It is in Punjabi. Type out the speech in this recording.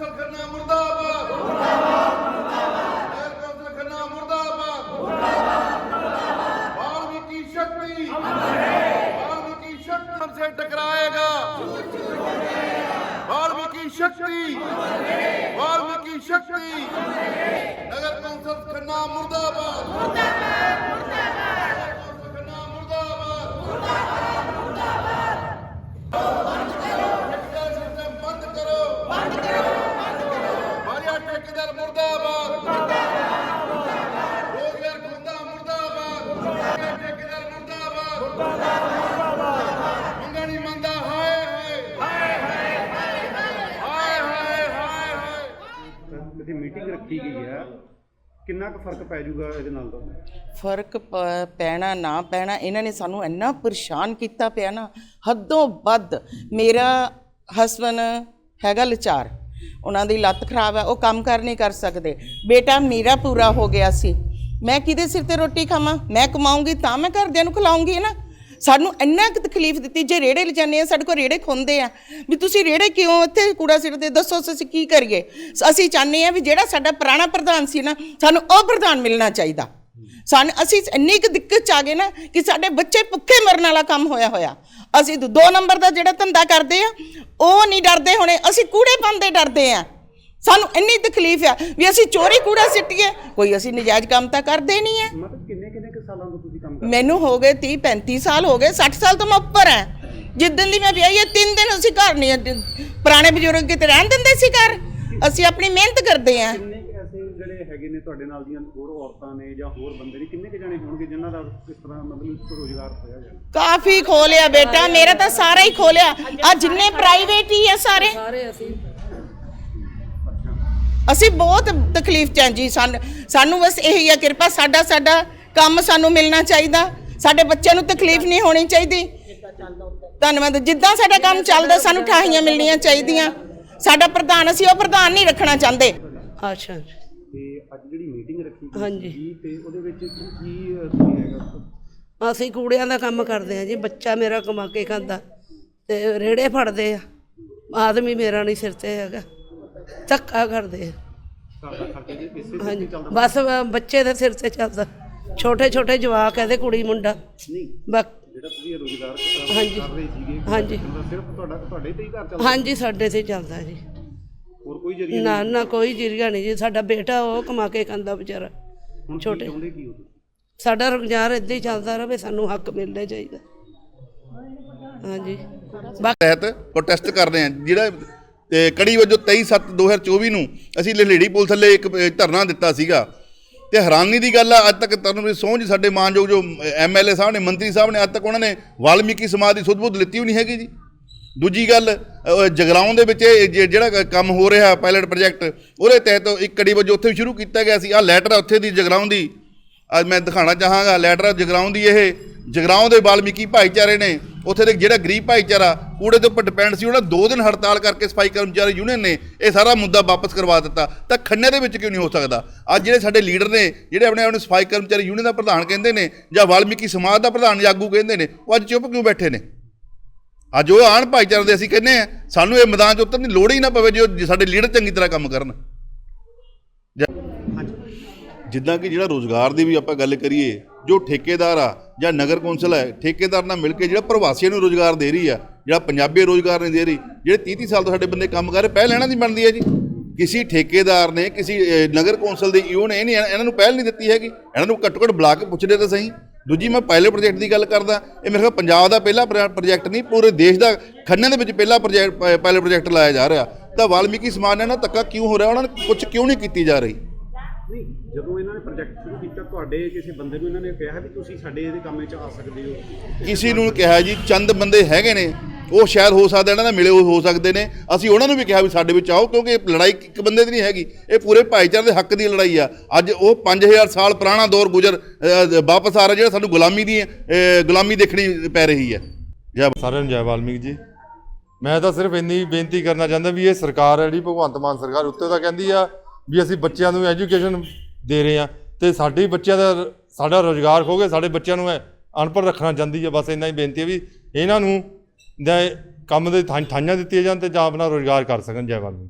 ਕੌਂਸਲ ਖੰਨਾ ਮੁਰਦਾਬਾਦ। ਮੁਰਦਾਬਾਦ। ਮੁਰਦਾਬਾਦ ਨਗਰ ਕੌਂਸਲ ਖੰਨਾ ਮੁਰਦਾਬਾਦ। ਮੁਰਦਾਬਾਦ ਮੁਰਦਾਬਾਦ ਬਾਲਵੀ ਕੀ ਸ਼ਕਤੀ। ਅਮਰ ਹੈ ਬਾਲਵੀ ਕੀ ਸ਼ਕਤੀ ਹਮਸੇ ਟਕਰਾਏਗਾ। ਝੂਠ ਝੂਠ ਹੋ ਜਾਏਗਾ ਬਾਲਵੀ ਕੀ ਸ਼ਕਤੀ। ਅਮਰ ਹੈ ਬਾਲਵੀ ਕੀ ਸ਼ਕਤੀ। ਅਮਰ ਹੈ ਨਗਰ ਕੌਂਸਲ ਖੰਨਾ ਮੁਰਦਾਬਾਦ। ਮੀਟਿੰਗ ਰੱਖੀ ਗਈ ਹੈ ਕਿੰਨਾ ਕੁ ਫ਼ਰਕ ਪੈ ਜਾਊਗਾ ਇਹਦੇ ਨਾਲ? ਦਾ ਫ਼ਰਕ ਪੈਣਾ ਨਾ ਪੈਣਾ, ਇਹਨਾਂ ਨੇ ਸਾਨੂੰ ਇੰਨਾ ਪਰੇਸ਼ਾਨ ਕੀਤਾ ਪਿਆ ਨਾ, ਹੱਦੋਂ ਵੱਧ ਮੇਰਾ ਹਸਬੰਡ ਹੈਗਾ ਲਚਾਰ, ਉਹਨਾਂ ਦੀ ਲੱਤ ਖਰਾਬ ਹੈ ਉਹ ਕੰਮ ਕਰ ਨਹੀਂ ਕਰ ਸਕਦੇ। ਬੇਟਾ ਮੇਰਾ ਪੂਰਾ ਹੋ ਗਿਆ ਸੀ। ਮੈਂ ਕਿਹਦੇ ਸਿਰ ਤੇ ਰੋਟੀ ਖਾਵਾਂ? ਮੈਂ ਕਮਾਉਂਗੀ ਤਾਂ ਮੈਂ ਘਰਦਿਆਂ ਨੂੰ ਖਿਲਾਉਂਗੀ ਨਾ। ਸਾਨੂੰ ਇੰਨਾ ਕੁ ਤਕਲੀਫ ਦਿੱਤੀ, ਜੇ ਰੇੜੇ ਲਿਜਾਨੇ ਆ, ਸਾਡੇ ਕੋਲ ਰੇੜੇ ਖੁੰਦੇ ਆ। ਵੀ ਤੁਸੀਂ ਰੇੜੇ ਕਿਉਂ ਇੱਥੇ ਕੂੜਾ ਸਿੱਟਦੇ? ਦੱਸੋ ਅਸੀਂ ਕੀ ਕਰੀਏ? ਅਸੀਂ ਚਾਹੁੰਦੇ ਆ ਵੀ ਜਿਹੜਾ ਸਾਡਾ ਪੁਰਾਣਾ ਪ੍ਰਧਾਨ ਸੀ ਨਾ, ਸਾਨੂੰ ਉਹ ਪ੍ਰਧਾਨ ਮਿਲਣਾ ਚਾਹੀਦਾ। ਸਾਨੂੰ ਅਸੀਂ ਇੰਨੀ ਕੁ ਦਿੱਕਤ ਚ ਆ ਗਏ ਨਾ ਕਿ ਸਾਡੇ ਬੱਚੇ ਭੁੱਖੇ ਮਰਨ ਵਾਲਾ ਕੰਮ ਹੋਇਆ ਹੋਇਆ। ਅਸੀਂ ਦੋ ਦੋ ਨੰਬਰ ਦਾ ਜਿਹੜਾ ਧੰਦਾ ਕਰਦੇ ਆ, ਉਹ ਨਹੀਂ ਡਰਦੇ ਹੋਣੇ। ਅਸੀਂ ਕੂੜੇ ਪਾਉਂਦੇ ਡਰਦੇ ਆ। ਸਾਨੂੰ ਇੰਨੀ ਤਕਲੀਫ ਆ ਵੀ ਅਸੀਂ ਚੋਰੀ ਕੂੜਾ ਸਿੱਟੀਏ। ਕੋਈ ਅਸੀਂ ਨਜਾਇਜ਼ ਕੰਮ ਤਾਂ ਕਰਦੇ ਨਹੀਂ ਆ। ਸਾਲਾਂ ਤੋਂ ਤੁਸੀਂ ਕੰਮ ਕਰ ਮੈਨੂੰ ਹੋ ਗਏ 30 35 ਸਾਲ ਹੋ ਗਏ 60 ਸਾਲ ਤੋਂ ਮੈਂ ਉੱਪਰ ਐ ਜਿੱਦਣ ਦੀ ਮੈਂ ਵਿਆਹੀ ਹੈ ਤਿੰਨ ਦਿਨ ਅਸੀਂ ਘਰ ਨਹੀਂ ਪੁਰਾਣੇ ਬਜ਼ੁਰਗ ਕਿਤੇ ਰਹਿਣ ਦਿੰਦੇ ਸੀ ਘਰ। ਅਸੀਂ ਆਪਣੀ ਮਿਹਨਤ ਕਰਦੇ ਆਂ ਕਿੰਨੇ ਕੁ ਐਸੇ ਜਿਹੜੇ ਹੈਗੇ ਨੇ ਤੁਹਾਡੇ ਨਾਲ ਦੀਆਂ ਹੋਰ ਔਰਤਾਂ ਨੇ ਜਾਂ ਹੋਰ ਬੰਦੇ ਨੇ ਕਿੰਨੇ ਕੁ ਜਾਣੇ ਹੋਣਗੇ ਜਿਨ੍ਹਾਂ ਦਾ ਇਸ ਤਰ੍ਹਾਂ ਮਤਲਬ ਰੋਜ਼ਗਾਰ ਹੋਇਆ ਜਾਣਾ ਕਾਫੀ ਖੋਲਿਆ ਬੇਟਾ ਮੇਰਾ ਤਾਂ ਸਾਰਾ ਹੀ ਖੋਲਿਆ। ਆ ਜਿੰਨੇ ਪ੍ਰਾਈਵੇਟ ਹੀ ਆ ਸਾਰੇ। ਅਸੀਂ ਬਹੁਤ ਤਕਲੀਫ ਚ ਹਾਂ ਜੀ ਸਾਨੂੰ ਸਾਨੂੰ ਬਸ ਇਹੀ ਆ ਕਿਰਪਾ ਸਾਡਾ ਸਾਡਾ ਕੰਮ ਸਾਨੂੰ ਮਿਲਣਾ ਚਾਹੀਦਾ। ਸਾਡੇ ਬੱਚਿਆਂ ਨੂੰ ਤਕਲੀਫ ਨਹੀਂ ਹੋਣੀ ਚਾਹੀਦੀ। ਧੰਨਵਾਦ। ਜਿੱਦਾਂ ਸਾਡਾ ਕੰਮ ਚੱਲਦਾ ਸਾਨੂੰ ਠਾਹੀਆਂ ਮਿਲਣੀਆਂ ਚਾਹੀਦੀਆਂ। ਸਾਡਾ ਪ੍ਰਧਾਨ ਅਸੀਂ ਉਹ ਪ੍ਰਧਾਨ ਨਹੀਂ ਰੱਖਣਾ ਚਾਹੁੰਦੇ। ਅੱਛਾ। ਤੇ ਅੱਜ ਜਿਹੜੀ ਮੀਟਿੰਗ ਰੱਖੀ ਗਈ ਹਾਂਜੀ। ਸੀ ਤੇ ਉਹਦੇ ਵਿੱਚ ਕੀ ਕੀ ਅ, ਤੁਸੀਂ ਹੈਗਾ ਅਸੀਂ ਕੂੜਿਆਂ ਦਾ ਕੰਮ ਕਰਦੇ ਆ ਜੀ। ਬੱਚਾ ਮੇਰਾ ਕਮਾ ਕੇ ਖਾਂਦਾ ਤੇ ਰੇੜੇ ਫੜਦੇ ਆ। ਆਦਮੀ ਮੇਰਾ ਨਹੀਂ ਸਿਰ ਤੇ ਹੈਗਾ। ਧੱਕਾ ਕਰਦੇ ਆ। ਘਰ ਦਾ ਖਰਚਾ ਜੀ। ਇਸੇ ਤੇ ਹਾਂਜੀ। ਬਸ ਬੱਚੇ ਦੇ ਸਿਰ ਤੇ ਚੱਲਦਾ। ਛੋਟੇ ਛੋਟੇ ਜਵਾਕ ਇਹਦੇ ਕੁੜੀ ਮੁੰਡਾ। ਨਹੀਂ ਬਸ। ਜਿਹੜਾ ਤੁਸੀਂ ਰੋਜ਼ਗਾਰ ਹਾਂਜੀ। ਕਰ ਰਹੇ ਸੀਗੇ ਹਾਂਜੀ। ਉਹਦਾ ਸਿਰਫ ਤੁਹਾਡਾ ਤੁਹਾਡੇ ਤੇ ਹੀ ਘਰ ਚੱਲਦਾ ਹਾਂਜੀ ਸਾਡੇ ਤੇ ਚੱਲਦਾ ਜੀ। ਹੋਰ ਕੋਈ ਜਰੀਆ ਨਾ ਨਾ ਕੋਈ ਜਰੀਆ ਨਹੀਂ ਜੀ। ਸਾਡਾ ਬੇਟਾ ਉਹ ਕਮਾ ਕੇ ਖਾਂਦਾ ਵਿਚਾਰਾ। ਹੁਣ ਕੀ ਛੋਟੇ। ਚਾਹੁੰਦੇ ਕੀ ਹੋ ਤੁਸੀਂ? ਸਾਡਾ ਰੁਜ਼ਗਾਰ ਇੱਦਾਂ ਹੀ ਚੱਲਦਾ ਰਹੇ ਸਾਨੂੰ ਹੱਕ ਮਿਲਣਾ ਚਾਹੀਦਾ। ਹਾਂਜੀ। ਬਾਕੀ ਤਹਿਤ ਪ੍ਰੋਟੈਸਟ ਕਰ ਰਹੇ ਹਾਂ। ਜਿਹੜਾ ਤੇ ਕੜੀ ਵਜੋਂ 23/7/2024 ਨੂੰ ਅਸੀਂ ਲਹੇੜੀ ਪੁਲ ਥੱਲੇ ਇੱਕ ਅ, ਧਰਨਾ ਦਿੱਤਾ ਸੀਗਾ। ਤੇ ਹੈਰਾਨੀ ਦੀ ਗੱਲ ਆ, ਅੱਜ ਤੱਕ ਤੁਹਾਨੂੰ ਵੀ ਸਹੁੰ ਜੀ ਸਾਡੇ ਮਾਨਯੋਗ ਜੋ ਐਮਐਲਏ ਸਾਹਿਬ ਨੇ, ਮੰਤਰੀ ਸਾਹਿਬ ਨੇ, ਅੱਜ ਤੱਕ ਉਹਨਾਂ ਨੇ ਵਾਲਮੀਕੀ ਸਮਾਜ ਦੀ ਸੁਧ-ਬੁੱਧ ਲਿੱਤੀ ਹੋਈ ਨਹੀਂ ਹੈਗੀ ਜੀ। ਦੂਜੀ ਗੱਲ ਜਗਰਾਉਂ ਦੇ ਵਿੱਚ ਇਹ ਜੇ- ਜਿਹੜਾ ਕੰਮ ਹੋ ਰਿਹਾ ਪਾਇਲਟ ਪ੍ਰੋਜੈਕਟ ਉਹਦੇ ਤਹਿਤ ਇੱਕ ਕੜੀ ਵਜੋਂ ਉੱਥੇ ਵੀ ਸ਼ੁਰੂ ਕੀਤਾ ਗਿਆ ਸੀ। ਆ ਲੈਟਰ ਆ ਉੱਥੇ ਦੀ ਜਗਰਾਉਂ ਦੀ। ਅੱਜ ਮੈਂ ਦਿਖਾਣਾ ਚਾਹਾਂਗਾ ਲੈਟਰ ਜਗਰਾਉਂ ਦੀ ਇਹ। ਜਗਰਾਉਂ ਦੇ ਵਾਲਮੀਕੀ ਭਾਈਚਾਰੇ ਨੇ ਉੱਥੇ ਦੇ ਜਿਹੜਾ ਗਰੀਬ ਭਾਈਚਾਰਾ ਕੂੜੇ ਦੇ ਉੱਪਰ ਡਿਪੈਂਡ ਸੀ, ਉਹਨਾਂ ਦੋ ਦਿਨ ਹੜਤਾਲ ਕਰਕੇ ਸਫ਼ਾਈ ਕਰਮਚਾਰੀ ਯੂਨੀਅਨ ਨੇ ਇਹ ਸਾਰਾ ਮੁੱਦਾ ਵਾਪਸ ਕਰਵਾ ਦਿੱਤਾ। ਤਾਂ ਖੰਨੇ ਦੇ ਵਿੱਚ ਕਿਉਂ ਨਹੀਂ ਹੋ ਸਕਦਾ? ਅੱਜ ਜਿਹੜੇ ਸਾਡੇ ਲੀਡਰ ਨੇ, ਜਿਹੜੇ ਆਪਣੇ ਆਪਣੇ ਸਫ਼ਾਈ ਕਰਮਚਾਰੀ ਯੂਨੀਅਨ ਦਾ ਪ੍ਰਧਾਨ ਕਹਿੰਦੇ ਨੇ, ਜਾਂ ਵਾਲਮੀਕੀ ਸਮਾਜ ਦਾ ਪ੍ਰਧਾਨ ਜਾਂ ਆਗੂ ਕਹਿੰਦੇ ਨੇ, ਉਹ ਅੱਜ ਚੁੱਪ ਕਿਉਂ ਬੈਠੇ ਨੇ? ਅੱਜ ਉਹ ਆਣ ਭਾਈਚਾਰੇ ਦੇ ਅਸੀਂ ਕਹਿੰਦੇ ਆ ਸਾਨੂੰ ਇਹ ਮੈਦਾਨ 'ਚ ਉਤਰਨ ਦੀ ਲੋੜ ਹੀ ਨਾ ਪਵੇ ਜੇ ਉਹ ਸਾਡੇ ਲੀਡਰ ਚੰਗੀ ਤਰ੍ਹਾਂ ਕੰਮ ਕਰਨ। ਜਿੱਦਾਂ ਕਿ ਜਿਹੜਾ ਰੋਜ਼ਗਾਰ ਦੀ ਵੀ ਆਪਾਂ ਗੱਲ ਕਰੀਏ ਜੋ ਠੇਕੇਦਾਰ ਆ ਜਾਂ ਨਗਰ ਕੌਂਸਲ ਹੈ, ਠੇਕੇਦਾਰ ਨਾਲ ਮਿਲ ਕੇ ਜਿਹੜਾ ਪ੍ਰਵਾਸੀਆਂ ਨੂੰ ਰੋਜ਼ਗਾਰ ਦੇ ਰਹੀ ਆ, ਜਿਹੜਾ ਪੰਜਾਬੀ ਰੋਜ਼ਗਾਰ ਨਹੀਂ ਦੇ ਰਹੀ, ਜਿਹੜੇ 30 30 ਸਾਲ ਤੋਂ ਸਾਡੇ ਬੰਦੇ ਕੰਮ ਕਰ ਰਹੇ, ਪਹਿਲ ਇਹਨਾਂ ਦੀ ਬਣਦੀ ਹੈ ਜੀ। ਕਿਸੇ ਠੇਕੇਦਾਰ ਨੇ, ਕਿਸੇ ਨਗਰ ਕੌਂਸਲ ਦੇ ਈਓ ਨੇ ਇਹ ਨਹੀਂ, ਇਹਨਾਂ ਨੂੰ ਪਹਿਲ ਨਹੀਂ ਦਿੱਤੀ ਹੈਗੀ। ਇਹਨਾਂ ਨੂੰ ਘੱਟੋ ਘੱਟ ਬੁਲਾ ਕੇ ਪੁੱਛਦੇ ਤਾਂ ਸਹੀ। ਦੂਜੀ, ਮੈਂ ਪਾਇਲਟ ਪ੍ਰੋਜੈਕਟ ਦੀ ਗੱਲ ਕਰਦਾ, ਇਹ ਮੇਰੇ ਖਿਆਲ ਪੰਜਾਬ ਦਾ ਪਹਿਲਾ ਪ੍ਰੋਜੈਕਟ ਨਹੀਂ, ਪੂਰੇ ਦੇਸ਼ ਦਾ ਖੰਨੇ ਦੇ ਵਿੱਚ ਪਹਿਲਾ ਪ੍ਰੋਜੈਕਟ ਪਾਇਲਟ ਪ੍ਰੋਜੈਕਟ ਲਾਇਆ ਜਾ ਰਿਹਾ। ਤਾਂ ਵਾਲਮੀਕੀ ਸਮਾਨ ਨਾਲ ਨਾ ਧੱਕਾ ਕਿਉਂ ਹੋ ਰਿਹਾ? ਉਹਨਾਂ ਨੂੰ ਪੁੱਛ ਕਿਉਂ ਨਹੀਂ ਕੀਤੀ ਜਾ ਰਹੀ? ਨਹੀਂ ਜਦੋਂ ਇਹਨਾਂ ਨੇ ਪ੍ਰੋਜੈਕਟ ਸ਼ੁਰੂ ਕੀਤਾ ਤੁਹਾਡੇ ਕਿਸੇ ਬੰਦੇ ਨੂੰ ਇਹਨਾਂ ਨੇ ਕਿਹਾ ਵੀ ਤੁਸੀਂ ਸਾਡੇ ਇਹਦੇ ਕੰਮ 'ਚ ਆ ਸਕਦੇ ਹੋ? ਕਿਸੇ ਨੂੰ ਕਿਹਾ ਜੀ ਚੰਦ ਬੰਦੇ ਹੈਗੇ ਨੇ ਉਹ ਸ਼ਾਇਦ ਹੋ ਸਕਦਾ ਇਹਨਾਂ ਨਾਲ ਮਿਲੇ ਹੋ ਸਕਦੇ ਨੇ। ਅਸੀਂ ਉਹਨਾਂ ਨੂੰ ਵੀ ਕਿਹਾ ਵੀ ਸਾਡੇ ਵਿੱਚ ਆਓ ਕਿਉਂਕਿ ਇਹ ਲੜਾਈ ਇੱਕ ਬੰਦੇ ਦੀ ਨਹੀਂ ਹੈਗੀ। ਇਹ ਪੂਰੇ ਭਾਈਚਾਰੇ ਦੇ ਹੱਕ ਦੀ ਲੜਾਈ ਆ। ਅੱਜ ਉਹ 5000 ਸਾਲ ਪੁਰਾਣਾ ਦੌਰ ਗੁਜ਼ਰ ਵਾਪਸ ਆ ਰਿਹਾ ਜਿਹੜਾ ਸਾਨੂੰ ਗੁਲਾਮੀ ਦੀ ਗੁਲਾਮੀ ਦੇਖਣੀ ਪੈ ਰਹੀ ਹੈ। ਜੈ ਸਾਰਿਆਂ ਨੂੰ ਜੈ ਵਾਲਮੀਕ ਜੀ। ਮੈਂ ਤਾਂ ਸਿਰਫ ਇੰਨੀ ਬੇਨਤੀ ਕਰਨਾ ਚਾਹੁੰਦਾ ਵੀ ਇਹ ਸਰਕਾਰ ਹੈ ਜਿਹੜੀ ਭਗਵੰਤ ਮਾਨ ਸਰਕਾਰ ਉੱਤੇ ਤਾਂ ਕਹਿੰਦੀ ਆ ਵੀ ਅਸੀਂ ਬੱਚਿਆਂ ਨੂੰ ਐਜੂਕੇਸ਼ਨ ਦੇ ਰਹੇ ਆ ਤੇ ਸਾਡੇ ਬੱਚਿਆਂ ਦਾ ਸਾਡਾ ਰੋਜ਼ਗਾਰ ਖੋ ਕੇ ਸਾਡੇ ਬੱਚਿਆਂ ਨੂੰ ਅਨਪੜ੍ਹ ਰੱਖਣਾ ਚਾਹੁੰਦੀ ਹੈ। ਬਸ ਇੰਨਾ ਹੀ ਬੇਨਤੀ ਹੈ ਵੀ ਇਹਨਾਂ ਨੂੰ ਜਾਂ ਕੰਮ ਦੇ ਥਾਂ- ਥਾਈਆਂ ਦਿੱਤੀਆਂ ਜਾਣ ਤੇ ਜਾਂ ਆਪਣਾ ਰੋਜ਼ਗਾਰ ਕਰ ਸਕਣ ਜੈ ਵਾਲਮੀਕ